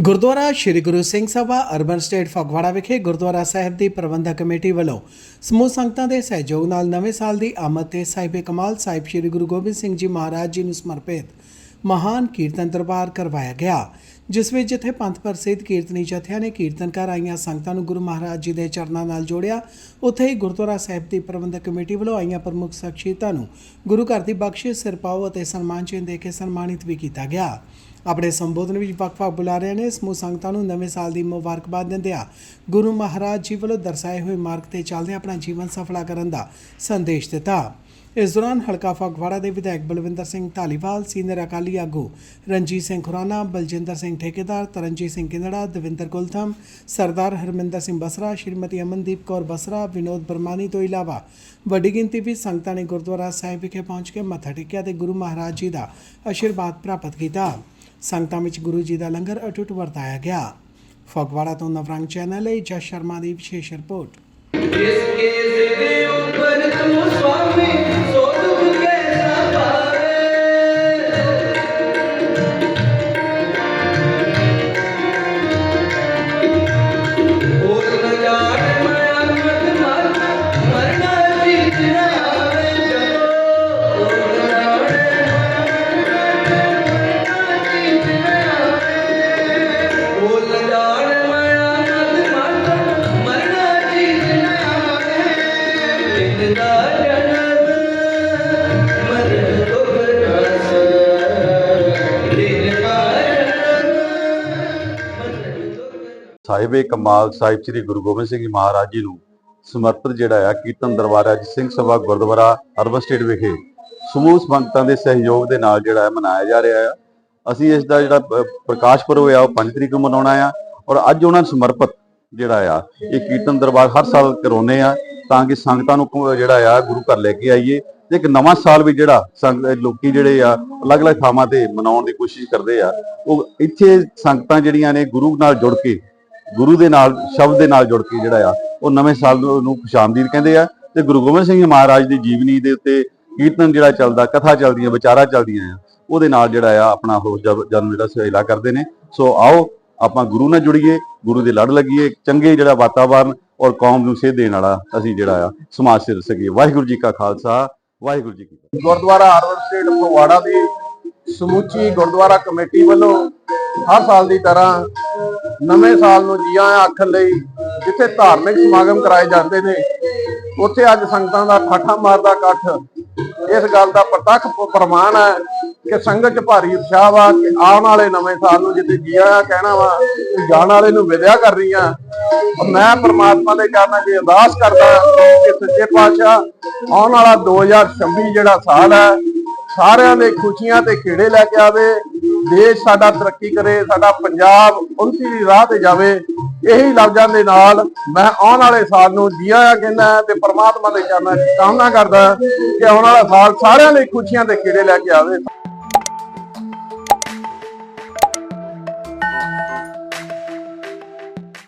Gurdwara Sri Guru Singh Sabha urban estate Phagwara ਵਿਖੇ ਗੁਰਦੁਆਰਾ ਸਾਹਿਬ ਦੀ ਪ੍ਰਬੰਧਕ committee ਵੱਲੋਂ ਸਮੂਹ ਸੰਗਤਾਂ ਦੇ ਸਹਿਯੋਗ ਨਾਲ ਨਵੇਂ ਸਾਲ ਦੀ ਆਮਦ ਤੇ ਸਾਹਿਬੇ ਕਮਾਲ ਸਾਹਿਬ ਸ੍ਰੀ ਗੁਰੂ ਗੋਬਿੰਦ ਸਿੰਘ ਜੀ ਮਹਾਰਾਜ ਜੀ ਨੂੰ ਸਮਰਪਿਤ ਮਹਾਨ ਕੀਰਤਨ ਦਰਬਾਰ ਕਰਵਾਇਆ ਗਿਆ। ਜਿਸ ਵਿੱਚ ਜਿੱਥੇ ਪੰਥ ਪ੍ਰਸਿੱਧ ਕੀਰਤਨੀ ਜਥਿਆਂ ਨੇ ਕੀਰਤਨ ਕਰ ਆਈਆਂ ਸੰਗਤਾਂ ਨੂੰ ਗੁਰੂ ਮਹਾਰਾਜ ਜੀ ਦੇ ਚਰਨਾਂ ਨਾਲ ਜੋੜਿਆ, ਉੱਥੇ ਹੀ ਗੁਰਦੁਆਰਾ ਸਾਹਿਬ ਦੀ ਪ੍ਰਬੰਧਕ ਕਮੇਟੀ ਵੱਲੋਂ ਆਈਆਂ ਪ੍ਰਮੁੱਖ ਸ਼ਖਸੀਅਤਾਂ ਨੂੰ ਗੁਰੂ ਘਰ ਦੀ ਬਖਸ਼ਿਸ਼ ਸਿਰਪਾਓ ਅਤੇ ਸਨਮਾਨ ਚਿੰਨ੍ਹ ਦੇ ਕੇ ਸਨਮਾਨਿਤ ਵੀ ਕੀਤਾ ਗਿਆ। ਆਪਣੇ ਸੰਬੋਧਨ ਵਿੱਚ ਵੱਖ-ਵੱਖ ਬੁਲਾਰਿਆਂ ਨੇ ਸਮੂਹ ਸੰਗਤਾਂ ਨੂੰ ਨਵੇਂ ਸਾਲ ਦੀ ਮੁਬਾਰਕਬਾਦ ਦਿੰਦਿਆਂ ਗੁਰੂ ਮਹਾਰਾਜ ਜੀ ਵੱਲੋਂ ਦਰਸਾਏ ਹੋਏ ਮਾਰਗ ਤੇ ਚੱਲਦੇ ਆਪਣਾ ਜੀਵਨ ਸਫਲਾ ਕਰਨ ਦਾ ਸੰਦੇਸ਼ ਦਿੱਤਾ। ਇਸ ਦੌਰਾਨ ਹਲਕਾ ਫਗਵਾੜਾ ਦੇ ਵਿਧਾਇਕ ਬਲਵਿੰਦਰ ਸਿੰਘ ਢਾਲੀਵਾਲ ਸੀਨੀਅਰ ਅਕਾਲੀ ਆਗੂ ਰਣਜੀਤ ਸਿੰਘ ਖੁਰਾਨਾ, ਬਲਜਿੰਦਰ ਸਿੰਘ ਠੇਕੇਦਾਰ, ਤਰਨਜੀਤ ਸਿੰਘ ਕਿੰਦੜਾ, ਦਵਿੰਦਰ ਕੁਲਥਮ ਸਰਦਾਰ ਹਰਮਿੰਦਰ ਸਿੰਘ ਬਸਰਾ, ਸ਼੍ਰੀਮਤੀ ਅਮਨਦੀਪ ਕੌਰ ਬਸਰਾ, ਵਿਨੋਦ ਬਰਮਾਨੀ ਤੋਂ ਇਲਾਵਾ ਵੱਡੀ ਗਿਣਤੀ ਵਿੱਚ ਸੰਗਤਾਂ ਨੇ ਗੁਰਦੁਆਰਾ ਸਾਹਿਬ ਵਿਖੇ ਪਹੁੰਚ ਕੇ ਮੱਥਾ ਟੇਕਿਆ ਤੇ ਗੁਰੂ ਮਹਾਰਾਜ ਜੀ ਦਾ ਅਸ਼ੀਰਵਾਦ ਪ੍ਰਾਪਤ ਕੀਤਾ। ਸੰਗਤਾਂ ਵਿੱਚ ਗੁਰੂ ਜੀ ਦਾ ਲੰਗਰ ਅਟੁੱਟ ਵਰਤਾਇਆ ਗਿਆ। ਫਗਵਾੜਾ ਤੋਂ ਨਵਰੰਗ ਚੈਨਲ ਲਈ ਜਸ ਸ਼ਰਮਾ ਦੀ ਵਿਸ਼ੇਸ਼ ਰਿਪੋਰਟ। ਇਸ ਕੇਸ ਦੇ ਸਾਹਿਬੇ ਕਮਾਲ ਸਾਹਿਬ ਸ੍ਰੀ ਗੁਰੂ ਗੋਬਿੰਦ ਸਿੰਘ ਜੀ ਮਹਾਰਾਜ ਜੀ ਨੂੰ ਸਮਰਪਿਤ ਜਿਹੜਾ ਆ ਕੀਰਤਨ ਦਰਬਾਰ ਅੱਜ ਸਿੰਘ ਸਭਾ ਗੁਰਦੁਆਰਾ ਅਰਬਨ ਸਟੇਟ ਵਿਖੇ। ਸਮੂਹ ਸੰਗਤਾਂ ਦੇ ਸਹਿਯੋਗ ਦੇ ਨਾਲ ਜਿਹੜਾ ਹੈ ਮਨਾਇਆ ਜਾ ਰਿਹਾ ਆ। ਅਸੀਂ ਇਸ ਦਾ ਜਿਹੜਾ ਪ੍ਰਕਾਸ਼ ਪੁਰਬ ਆ, ਉਹ 5 ਤਰੀਕ ਨੂੰ ਮਨਾਉਣਾ ਆ ਔਰ ਅੱਜ ਉਹਨਾਂ ਨੂੰ ਸਮਰਪਿਤ ਜਿਹੜਾ ਆ, ਇਹ ਕੀਰਤਨ ਦਰਬਾਰ ਹਰ ਸਾਲ ਕਰਾਉਂਦੇ ਆ ਤਾਂ ਕਿ ਸੰਗਤਾਂ ਨੂੰ ਜਿਹੜਾ ਆ ਗੁਰੂ ਘਰ ਲੈ ਕੇ ਆਈਏ ਤੇ ਇੱਕ ਨਵਾਂ ਸਾਲ ਵੀ ਜਿਹੜਾ ਸੰਗ ਲੋਕੀ ਜਿਹੜੇ ਆ, ਅਲੱਗ-ਅਲੱਗ ਥਾਵਾਂ ਤੇ ਮਨਾਉਣ ਦੀ ਕੋਸ਼ਿਸ਼ ਕਰਦੇ ਆ। ਉਹ ਇੱਥੇ ਸੰਗਤਾਂ ਜਿਹੜੀਆਂ ਨੇ ਗੁਰੂ ਨਾਲ ਜੁੜ ਕੇ ਗੁਰੂ ਦੇ ਨਾਲ, ਸ਼ਬਦ ਦੇ ਨਾਲ ਜੁੜ ਕੇ ਜਿਹੜਾ ਆ, ਉਹ ਨਵੇਂ ਸਾਲ ਨੂੰ ਖੁਸ਼ਾਮਦੀਦ ਕਹਿੰਦੇ ਆ ਤੇ ਗੁਰੂ ਗੋਬਿੰਦ ਸਿੰਘ ਮਹਾਰਾਜ ਦੀ ਜੀਵਨੀ ਦੇ ਉੱਤੇ ਕੀਰਤਨ ਜਿਹੜਾ ਚੱਲਦਾ, ਕਥਾ ਚੱਲਦੀਆਂ, ਵਿਚਾਰਾਂ ਚੱਲਦੀਆਂ ਆ, ਉਹਦੇ ਨਾਲ ਜਿਹੜਾ ਆ ਆਪਣਾ ਉਹ ਜਨਮ ਜਿਹੜਾ ਸਹਿਲਾ ਕਰਦੇ ਨੇ। ਸੋ ਆਓ, ਆਪਾਂ ਗੁਰੂ ਨਾਲ ਜੁੜੀਏ, ਗੁਰੂ ਦੇ ਲੜ ਲੱਗੀਏ, ਚੰਗੇ ਜਿਹੜਾ ਵਾਤਾਵਰਨ ਔਰ ਕੌਮ ਨੂੰ ਸੇਧ ਦੇਣ ਵਾਲਾ ਅਸੀਂ ਜਿਹੜਾ ਆ, ਸਮਾਜ ਸਿਰ ਸਕੀਏ ਵਾਹਿਗੁਰੂ ਜੀ ਕਾ ਖਾਲਸਾ, ਵਾਹਿਗੁਰੂ ਜੀ ਕੀ ਫਤਿਹ। ਗੁਰਦੁਆਰਾ ਹਰਵਰ ਸਟੇਟ ਫਗਵਾੜਾ ਦੀ ਸਮੁੱਚੀ ਗੁਰਦੁਆਰਾ ਕਮੇਟੀ ਵੱਲੋਂ ਹਰ ਸਾਲ ਦੀ ਤਰ੍ਹਾਂ ਨਵੇਂ ਸਾਲ ਨੂੰ ਜੀਆਂ ਆਖਣ ਲਈ ਜਿੱਥੇ ਧਾਰਮਿਕ ਸਮਾਗਮ ਕਰਾਏ ਜਾਂਦੇ ਨੇ, ਉੱਥੇ ਅੱਜ ਸੰਗਤਾਂ ਦਾ ਠਾਠਾ ਮਾਰਦਾ ਇਕੱਠ। ਇਸ ਗੱਲ ਦਾ ਪ੍ਰਤੱਖ ਪ੍ਰਮਾਣ ਹੈ ਕਿ ਸੰਗਤ 'ਚ ਭਾਰੀ ਉਤਸ਼ਾਹ ਵਾ ਕਿ ਆਉਣ ਵਾਲੇ ਨਵੇਂ ਸਾਲ ਨੂੰ ਜਿੱਥੇ ਜੀਆ ਕਹਿਣਾ ਵਾ ਜਾਣ ਵਾਲੇ ਨੂੰ ਵਿਦਿਆ ਕਰ ਰਹੀਆਂ। ਮੈਂ ਪ੍ਰਮਾਤਮਾ ਦੇ ਚਰਨਾਂ 'ਚ ਅਰਦਾਸ ਕਰਦਾ ਕਿ ਸੱਚੇ ਪਾਤਸ਼ਾਹ ਆਉਣ ਵਾਲਾ 2026 ਜਿਹੜਾ ਸਾਲ ਹੈ ਸਾਰਿਆਂ ਦੇ ਖੁਸ਼ੀਆਂ ਤੇ ਖੇੜੇ ਲੈ ਕੇ ਆਵੇ, ਦੇਸ਼ ਸਾਡਾ ਤਰੱਕੀ ਕਰੇ, ਸਾਡਾ ਪੰਜਾਬ ਉੱਨਤੀ ਦੀ ਰਾਹ ਤੇ ਜਾਵੇ, ਇਹੀ ਲਫ਼ਜ਼ਾਂ ਦੇ ਨਾਲ ਮੈਂ ਆਉਣ ਵਾਲੇ ਸਾਲ ਨੂੰ ਜੀ ਕਹਿੰਦਾ ਹਾਂ ਤੇ ਪਰਮਾਤਮਾ ਦੇ ਚਰਨਾਂ 'ਚ ਕਾਮਨਾ ਕਰਦਾ ਕਿ ਆਉਣ ਵਾਲਾ ਸਾਲ ਸਾਰਿਆਂ ਲਈ ਖੁਸ਼ੀਆਂ ਤੇ ਖੇੜੇ ਲੈ ਕੇ ਆਵੇ।